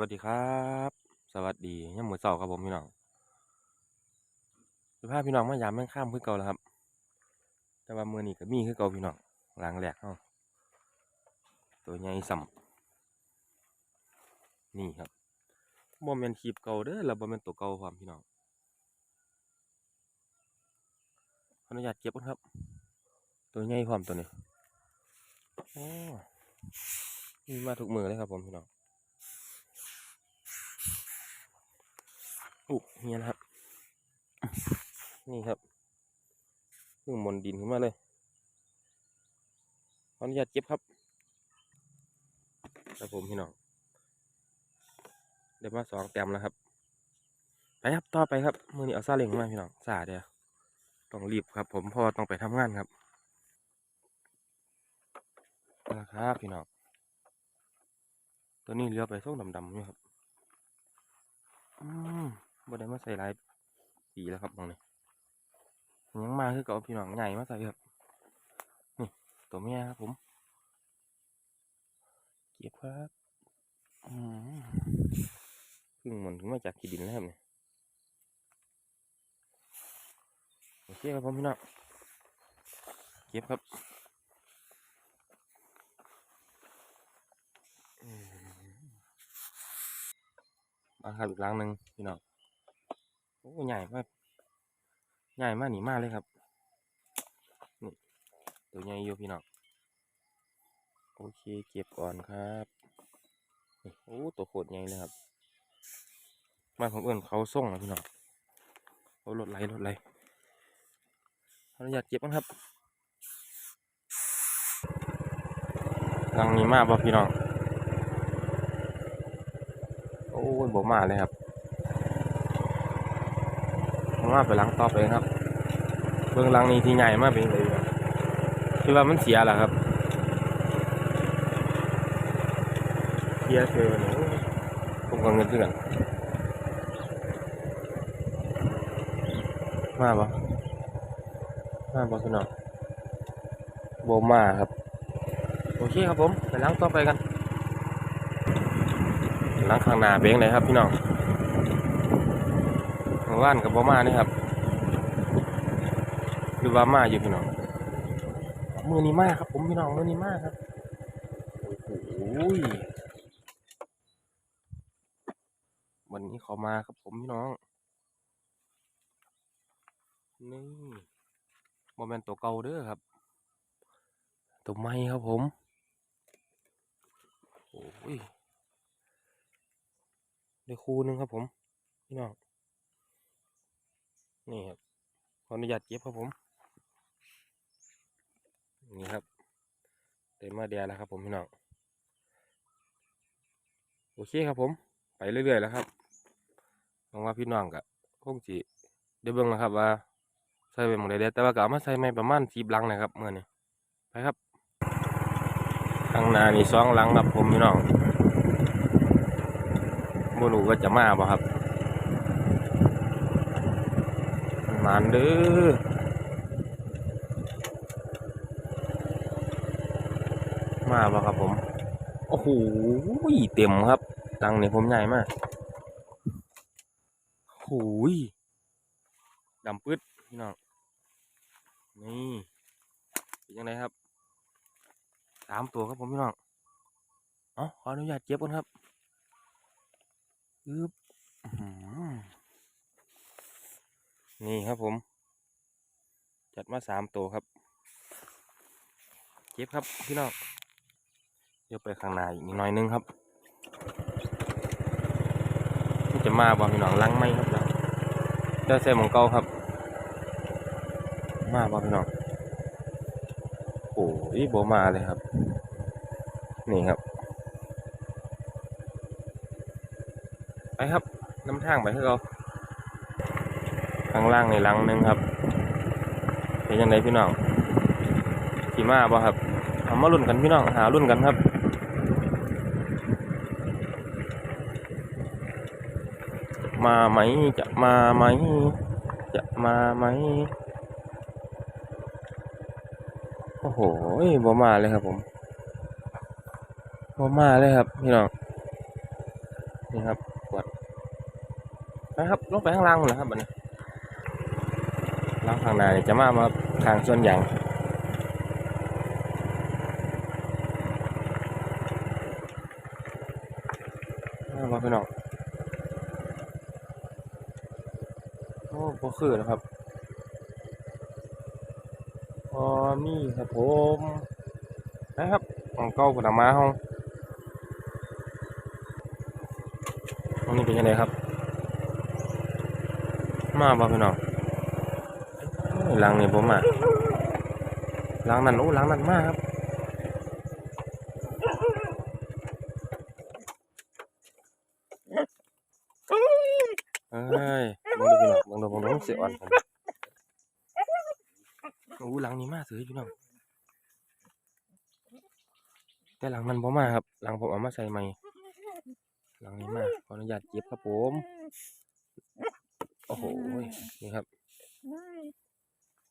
วัสดีครับ สวัสดียามมื้อเช้าครับผมพี่น้องสิพาพพี่น้องมายามแม่งข้ามคือเก่าแล้วครับ แต่ว่ามือนี้ก็มีคือเก่าพี่น้องหลังแรกเฮาตัวใหญ่ส่ำนี่ครับบ่แม่นคลิปเก่าเด้อแล้วบ่แม่นตัวเก่าพร้อมพี่น้องขออนุญาตเก็บก่อนครับ ตัวใหญ่พร้อมตัวนี้โอ้มีมาทุกมือเลยครับผมพี่น้อง อู้เฮียนะครับ นี่ครับเพิ่งหมนดินขึ้นมาเลยขออนุญาตเก็บครับครับผมพี่น้องเดี๋ยวมาสองแต้มแล้วครับไปครับต่อไปครับมือนี้เอาซาเล้งมาพี่น้องซาเดียวต้องรีบครับ ผมพราะว่าต้องไปทำงานครับนะครับพี่น้องตัวนี้เรือไปส่งดำๆอยู่ครับ บ่ได้มาใส่หลายปีแล้วครับมองนี่ยังมาคือเก่าพี่น้องใหญ่มาใส่ครับนี่ตัวเมียครับผมเก็บครับอืมเพิ่งมันขึ้นมาจากขี้ดินแล้วครับเนี่ยโอเคครับผมพี่น้องเก็บครับอืมาครับอีกหลังหนึ่งพี่น้อง โอ้ใหญ่มากใหญ่มากหนีมากเลยครับนี่ตัวใหญ่อยู่พี่น้องโอเคเก็บก่อนครับโอ้ตัวโคตรใหญ่เลยครับบ้านของเอื่นเขาส่งนะพี่น้องโอ้รถไหลรถไหลขออนุญาตเก็บก่อนครับหลังนี้มากป่ะพี่น้อง โอ้ยบ่มาเลยครับ มาไปหลังต่อไปครับ เบื้องหลังนี้ที่ใหญ่มากเป็นเลยครับคือว่ามันเสียแหละครับเสียเซลล์เนี่ยโอ้ยผมก็เงินเดือนมาปะมาปะพี่น้องโบมาครับ โอเคครับผมไปหล้างต่อไปกันหล้างข้างหน้าเบงเลยครับพี่น้อง เมื่านกับบ่มานี่ครับหรือว่ามาอยู่พี่น้องมือนี้มาครับ ผมพี่น้องมือนี้มาครับโอ้โหวันนี้เขามาครับผมพี่น้องนี่โมเมนตัวเก่าเด้อครับ ตัวใหม่ครับผม โอ้ยได้คู่หนึงครับผม พี่น้อง นี่ครับขออนุญาตเก็บครับผม นี่ครับ เต็มมาเดียแล้วครับผมพี่น้องโอเคครับผม ไปเรื่อยๆแล้วครับหวังว่าพี่น้องก็คงสิได้เบิ่งนะครับ ว่าใส่ไปหมดเลยแต่ว่าก็เอามาใส่ไม่ประมาณสีบลังนะครับเมื่อนี้ไปครับข้างหน้านี่สองลังครับผมพี่น้องบ่รู้ว่าจะมาบ่ครับ มันานเด้อมาบ่ครับผม โอ้โหเต็มครับ ตังนี่ผมใหญ่มากโอ้โหดำปื๊ดพี่น้อง นี่เป็นยังไงครับ สามตัวครับผมพี่น้อง เอ๋อขออนุญาตเก็บก่อนครับ อึ๊บ นี่ครับผม จัดมาสามตัวครับเก็บครับพี่น้องเดี๋ยวไปข้างหน้าอีกนิดหน่อยนึงครับมันจะมาบ่พี่น้องลังไหมครับเดี๋ยวใส่หมองเก่าครับ มาบ่พี่น้องโอ้ยบ่มาเลยครับ นี่ครับ ไปครับน้ำทางไปให้เรา ข้างล่างในลังหนึงครับเป็นยังไงพี่น้องขี่มาบ่ครับเอามารุ่นกันพี่น้องหารุ่นกันครับมาไหมจะมาไหมจะมาไหมโอ้โหบ่มาเลยครับผมบ่มาเลยครับพี่น้องนี่ครับขวดนะครับลงไปข้างล่างหมดแล้วครับบัดนี้ แล่างข้างหน้าจะมามาทางส่วนยางมาบ่พี่น้องโอ้บ่คือแล้วครับพอมีครับผมนะครับของเก่าผลไม้ห้องตรงนี้เป็นยังไงครับ มาบ่พี่น้อง หลังนี่ผมอะหลังนั้นโอ้หลังนั้นมาครับเอ้ยเบิ่งดูพี่น้องเบิ่งดูเบิ่งดูเสียอ่อนกันโอ้หลังนี้มาเสือพี่น้องแต่หลังมันบ่มาครับ หลังผมเอามาใส่ใหม่หลังนี้มากขออนุญาตเก็บครับผม โอ้โห นี่ครับ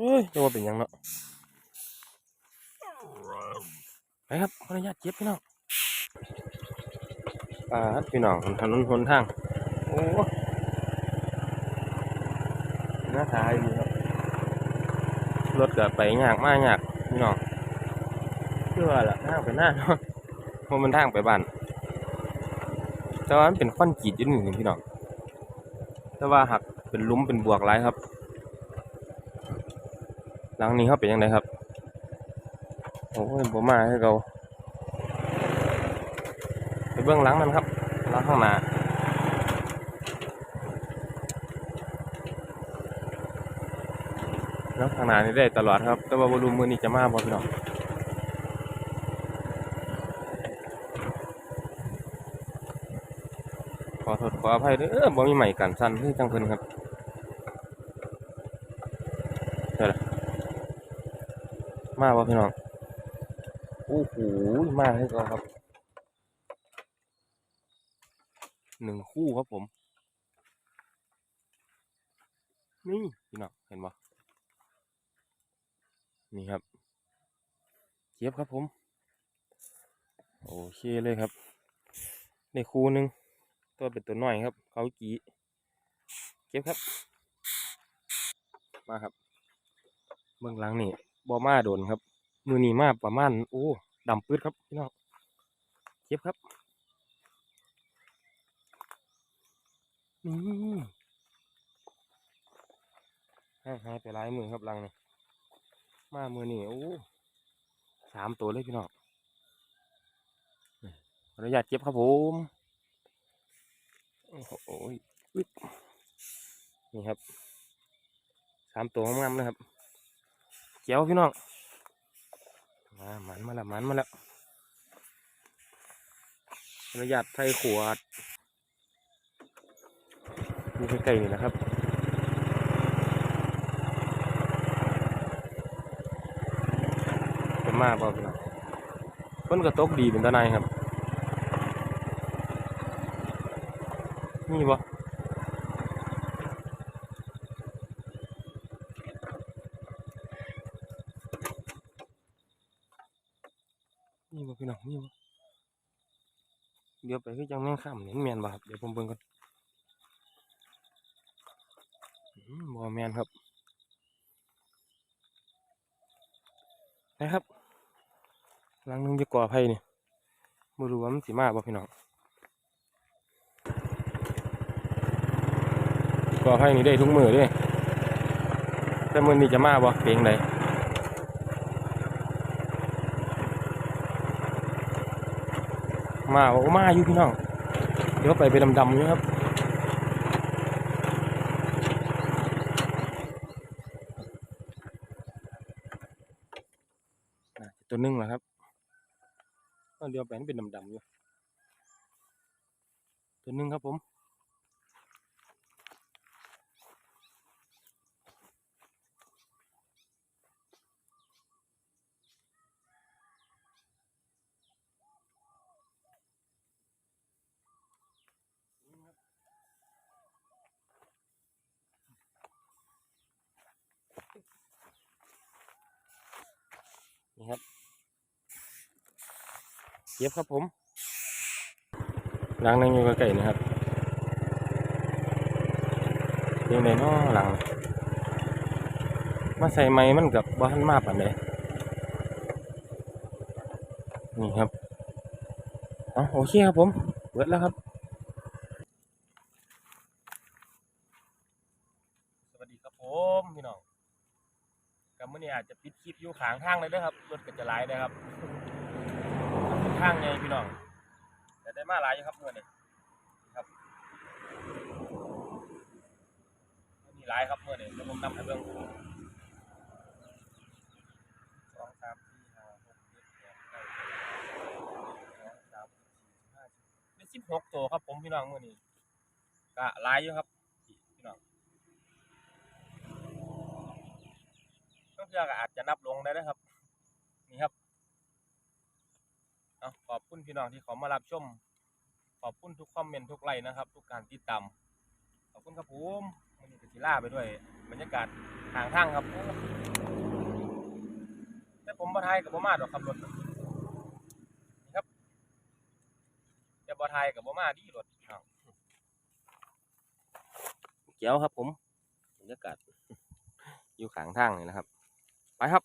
เอ้ยจะว่าเป็นยังเนาะไปครับขออนุญาตเก็บพี่น้องปาดพี่น้องถนนหนทาง โอ้น่าทายดีครับ รถก็ไปยากมากยากพี่น้องเชื่อละทางไปหน้าเนาะเพราะมันทางไปบ้านแต่ว่ามันเป็นควันกีดอยู่นี่งพี่น้องแต่ว่าหักเป็นลุ้มเป็นบวกหลายครับ หลังนี้เขาเป็นยังไงครับ โอ้ยผมมาให้เราไปเบื้องหลังมันครับหลังข้างหน้าหลังข้างหน้านี่ได้ตลอดครับ แต่ว่าบรูมือนี้จะมาบ่พี่น้องขอโทษขออภัยด้อบ่มีใหม่กันสั้นที่จังเพิ่นครับเดี๋ยวล่ะ มาบ่พี่น้องโอ้โหมาให้กอนครับหนึ่งคู่ครับผม นี่พี่น้องเห็นปะนี่ครับเก็บครับผม โอเคเลยครับในคู่หนึ่งตัวเป็นตัวน้อยครับ เขากีเก็บครับ มาครับ เบื้องหลังนี่ บอมาโดนครับ มือนีมาประมาณโอ้ดำปื้ดครับพี่น้องเก็บครับนี่ให้หายไปหลายมือครับลังนี่มามือนี่โอ้สามตัวเลยพี่น้องขออนุญาตเก็บครับผมโอ้ยนี่ครับสามตัวงามๆนะครับ เจียวพี่น้อง มาหมันมาแล้วหมันมาแล้วขออนุญาตใส่ขวดอยู่ใกล้ๆนี่นะครับเป็นมาบ่พี่น้องฝนก็ตกดีเป็นตานายครับนี่บ่ บ่พี่น้องนี่บ่เดี๋ยวไปคือจังแม่งข้ามเห็นแมนบ่ครับเดี๋ยวผมเบิ่งก่อนบ่แมนครับนะครับลังนึงจะก่อไผ่นี่บ่รู้ว่ามันสิมาบ่พี่น้องก่อไผ่นี่ได้ทุกมือเด้แต่มื้อนี้จะมาบ่เป็นจั่งใด มาโอ้มาอยู่พี่น้อง เดี๋ยวไปไปดำๆอยู่ครับตัวหนึ่งแหละครับก็เดียวแปนเป็นดำๆอยู่ตัวหนึ่งครับผม เก็บครับผมหลังนั่งอยู่ใกล้ๆนะครับยังไงนาะหลัง มาใส่ไม้มันกับบ้านมาปานใดนี่ครับอ๋อโอเคครับผมเบิดแล้วครับ สวัสดีครับผมพี่น้องกับมื้อนี้อาจจะปิดคลิปอยู่ขางทางเลยเด้อครับรถก็จะหลายเด้ครับ ทางไงพี่น้องแต่ได้มาหลายอยู่ครับเมื้อนี้ครับมีหลายครับเมื้อนี้เดี๋ยวผมนำให้เบิ่งสองสามสี่ห้าหกเจ็ดแปดเก้าสิบสองสามสี่ห้าสิบเป็นสิบหกตัวครับผมพี่น้องเมื้อนี้ก็หลายอยู่ครับพี่น้องก็เพื่อก็อาจจะนับลงได้นะครับนี่ครับ เอาขอบคุณพี่น้องที่เขามารับชม ขอบคุณทุกคอมเมนต์ทุกไลค์นะครับ ทุกการติดตามขอบคุณครับผมวันนี้ก็สิล่าไปด้วย บรรยากาศทางทางครับ แต่ผมบ่ไทยกับบ่มาดอกขับรถนี่ครับแต่บ่ไทยกับบ่มาดีรถเอาเกี่ยวครับผมบรรยากาศอยู่ข้างทางนี่นะครับ ไปครับ